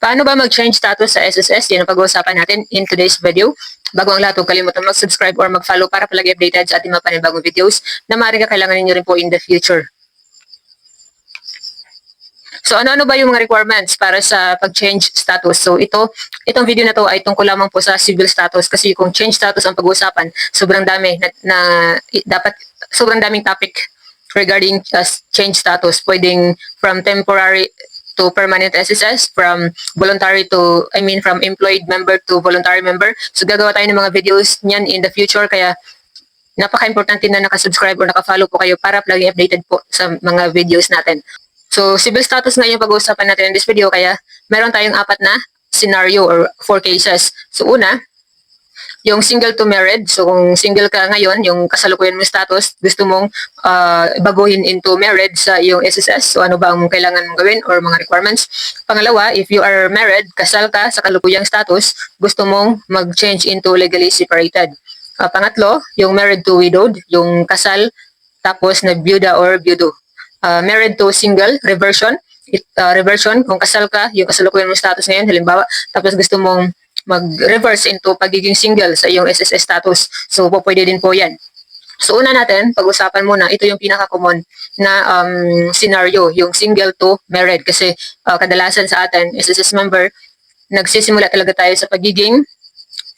Paano ba mag-change status sa SSS? Yan ang pag-uusapan natin in today's video. Bago ang lahat, huwag kalimutan mag-subscribe or mag-follow para palagi updated sa ating mga panibagong videos na maaaring kakailangan ninyo rin po in the future. So ano-ano ba yung mga requirements para sa pag-change status? So ito, itong video na to ay tungkol lamang po sa civil status kasi kung change status ang pag-uusapan, sobrang dami na, na dapat sobrang daming topic regarding uh, change status. Pwedeng from temporary to permanent SSS, from voluntary to, I mean, from employed member to voluntary member. So gagawa tayo ng mga videos niyan in the future, kaya napaka-importante na nakasubscribe or nakafollow po kayo para lagi updated po sa mga videos natin. So, civil status nga yung pag-uusapan natin in this video, kaya meron tayong apat na scenario or four cases. So, una, yung single to married. So, kung single ka ngayon, yung kasalukuyan mo status, gusto mong uh, baguhin into married sa iyong SSS. So, ano ba ang kailangan mong gawin or mga requirements? Pangalawa, if you are married, kasal ka sa kalukuyang status, gusto mong mag-change into legally separated. Uh, pangatlo, yung married to widowed, yung kasal tapos na byuda or byudo. Uh, married to single, reversion. It, uh, reversion, kung kasal ka, yung kasalukuyan mo status ngayon, halimbawa, tapos gusto mong mag-reverse into pagiging single sa iyong SSS status. So, po, pwede din po yan. So, una natin, pag-usapan muna, ito yung pinaka-common na um, scenario, yung single to married. Kasi uh, kadalasan sa atin, SSS member, nagsisimula talaga tayo sa pagiging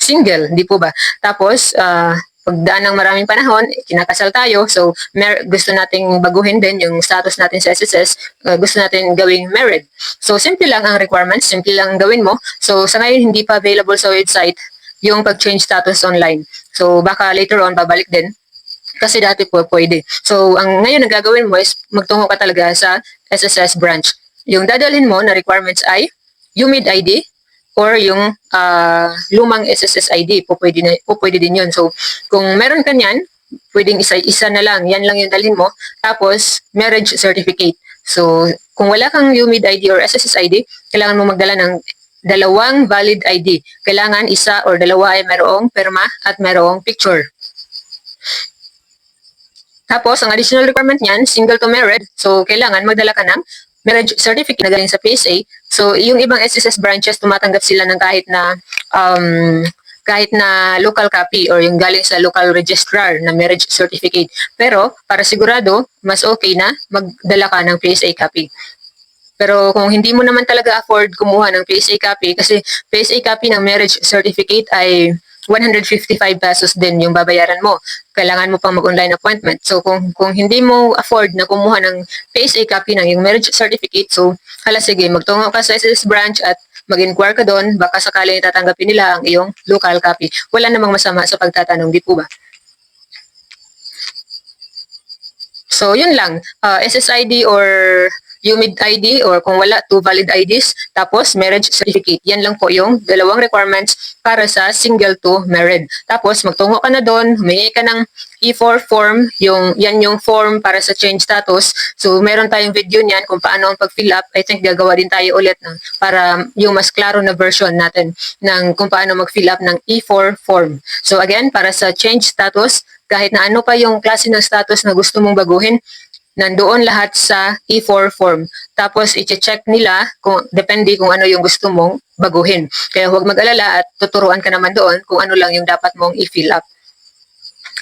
single, di po ba? Tapos, uh, pagdaan ng maraming panahon, kinakasal tayo. So, mer- gusto nating baguhin din yung status natin sa SSS. uh, gusto natin gawing married. So, simple lang ang requirements. Simple lang ang gawin mo. So, sa ngayon, hindi pa available sa website yung pag-change status online. So, baka later on, babalik din. Kasi dati po pwede. So, ang ngayon ang gagawin mo is magtungo ka talaga sa SSS branch. Yung dadalhin mo na requirements ay UMID ID, or yung ah, lumang SSS ID, po pwede, na, po pwede din yun. So, kung meron ka niyan, pwedeng isa-isa na lang, yan lang yung dalhin mo. Tapos, marriage certificate. So, kung wala kang UMID ID or SSS ID, kailangan mo magdala ng dalawang valid ID. Kailangan isa or dalawa ay merong perma at merong picture. Tapos, ang additional requirement niyan, single to married. So, kailangan magdala ka ng marriage certificate na galing sa PSA. So, yung ibang SSS branches, tumatanggap sila ng kahit na um, kahit na local copy or yung galing sa local registrar na marriage certificate. Pero, para sigurado, mas okay na magdala ka ng PSA copy. Pero kung hindi mo naman talaga afford kumuha ng PSA copy, kasi PSA copy ng marriage certificate ay 155 pesos din yung babayaran mo. Kailangan mo pang mag-online appointment. So kung kung hindi mo afford na kumuha ng PSA copy ng yung marriage certificate, so hala sige, magtungo ka sa SS branch at mag-inquire ka doon, baka sakaling tatanggapin nila ang iyong local copy. Wala namang masama sa pagtatanong, di po ba? So, yun lang. Uh, SSID or UMID ID or kung wala, two valid IDs. Tapos, marriage certificate. Yan lang po yung dalawang requirements para sa single to married. Tapos, magtungo ka na doon, humingi ka ng E4 form, yung, yan yung form para sa change status. So, meron tayong video niyan kung paano ang pag-fill up. I think gagawa din tayo ulit ng, para yung mas klaro na version natin ng kung paano mag-fill up ng E4 form. So, again, para sa change status, kahit na ano pa yung klase ng status na gusto mong baguhin, nandoon lahat sa E4 form. Tapos, i-check nila kung depende kung ano yung gusto mong baguhin. Kaya huwag mag-alala at tuturuan ka naman doon kung ano lang yung dapat mong i-fill up.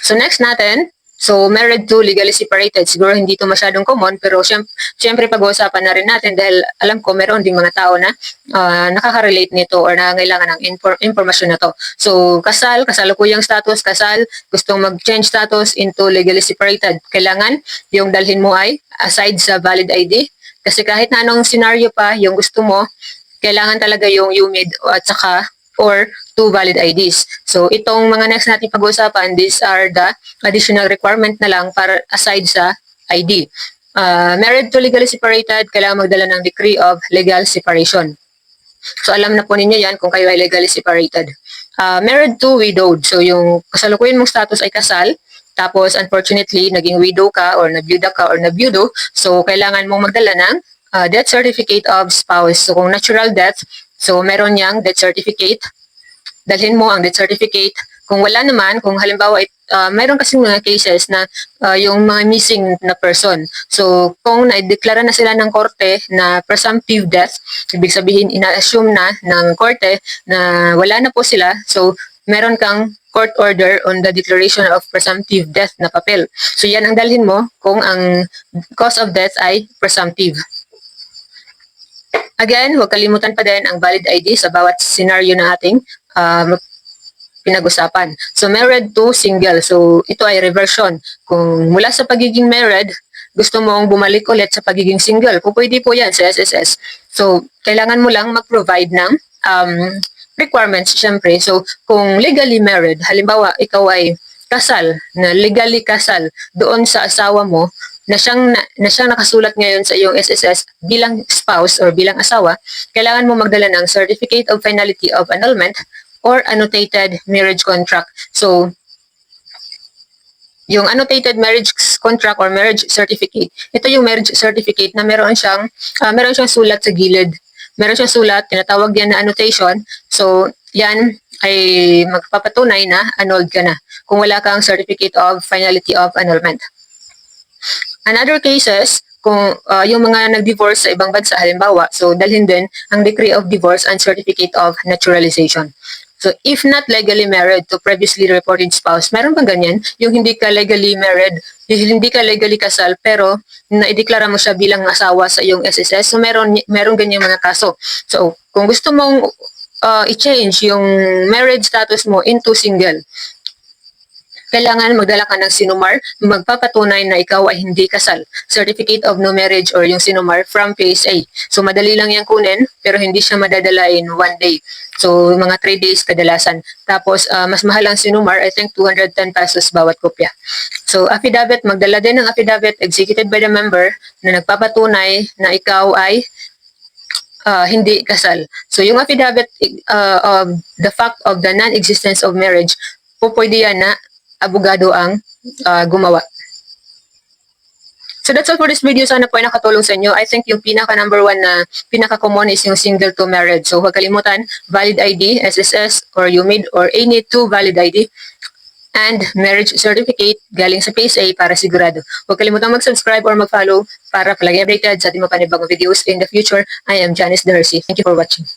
So, next natin, So, married to legally separated. Siguro hindi to masyadong common, pero syem- syempre pag-uusapan na rin natin dahil alam ko meron ding mga tao na uh, nakaka-relate nito or nangangailangan ng infor- informasyon na to. So, kasal, kasalukuyang status, kasal, gustong mag-change status into legally separated. Kailangan yung dalhin mo ay aside sa valid ID. Kasi kahit na anong scenario pa, yung gusto mo, kailangan talaga yung UMID at saka or two valid IDs. So itong mga next natin pag-uusapan, these are the additional requirement na lang para aside sa ID. Uh, married to legally separated, kailangan magdala ng decree of legal separation. So alam na po ninyo yan kung kayo ay legally separated. Uh, married to widowed, so yung kasalukuyan mong status ay kasal, tapos unfortunately naging widow ka or nabyuda ka or nabyudo, so kailangan mong magdala ng uh, death certificate of spouse. So kung natural death, So, meron niyang death certificate. Dalhin mo ang death certificate. kung wala naman, kung halimbawa, it, ah, mayroon kasi mga cases na ah, yung mga missing na person. So, kung na-declara na sila ng korte na presumptive death, ibig sabihin, ina-assume na ng korte na wala na po sila. So, meron kang court order on the declaration of presumptive death na papel. So, yan ang dalhin mo kung ang cause of death ay presumptive. Again, huwag kalimutan pa din ang valid ID sa bawat scenario na ating um, pinag-usapan. So, married to single. So, ito ay reversion. Kung mula sa pagiging married, gusto mong bumalik ulit sa pagiging single, po pwede po yan sa SSS. So, kailangan mo lang mag-provide ng um, requirements, syempre. So, kung legally married, halimbawa, ikaw ay kasal, na legally kasal doon sa asawa mo, na siyang, na, siyang nakasulat ngayon sa iyong SSS bilang spouse or bilang asawa, kailangan mo magdala ng Certificate of Finality of Annulment or Annotated Marriage Contract. So, yung annotated marriage contract or marriage certificate, ito yung marriage certificate na meron siyang, ah, meron siyang sulat sa gilid. Meron siyang sulat, tinatawag yan na annotation. So, yan ay magpapatunay na annulled ka na kung wala kang certificate of finality of annulment. Another cases, kung uh, yung mga nag-divorce sa ibang bansa, halimbawa, so dalhin din ang decree of divorce and certificate of naturalization. So, if not legally married to previously reported spouse, meron bang ganyan? Yung hindi ka legally married, hindi ka legally kasal, pero naideklara mo siya bilang asawa sa iyong SSS. So, meron, meron ganyan mga kaso. So, kung gusto mong uh, i-change yung marriage status mo into single, kailangan magdala ka ng sinumar magpapatunay na ikaw ay hindi kasal. Certificate of no marriage or yung sinumar from PSA. So madali lang yan kunin pero hindi siya madadala in one day. So mga 3 days kadalasan. Tapos uh, mas mahal ang sinumar, I think 210 pesos bawat kopya. So affidavit, magdala din ng affidavit executed by the member na nagpapatunay na ikaw ay uh, hindi kasal. So yung affidavit uh, of the fact of the non-existence of marriage, po pwede yan na abogado ang uh, gumawa. So that's all for this video. Sana po ay nakatulong sa inyo. I think yung pinaka number one na pinaka common is yung single to married. So huwag kalimutan, valid ID, SSS, or UMID, or any two valid ID and marriage certificate galing sa PSA para sigurado. Huwag kalimutan mag-subscribe or mag-follow para palagi updated sa ating mga panibagong videos in the future. I am Janice Dercy. Thank you for watching.